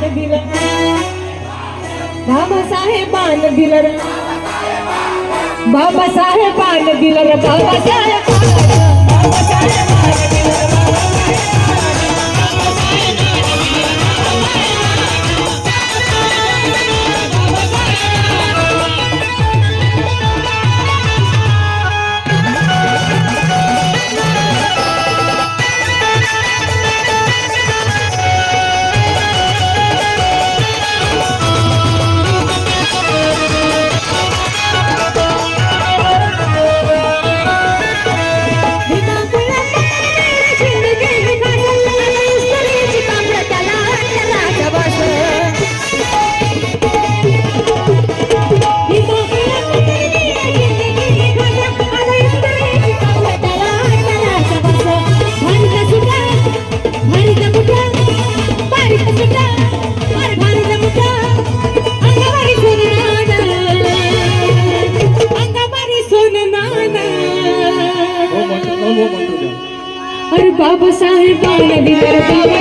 बाबासाहेबान दिलं बाबासाहेबान दिलं बाबासाहेबान दिलं बाबासाहेबान અરે બાબા સાહેબ દિલ બાબા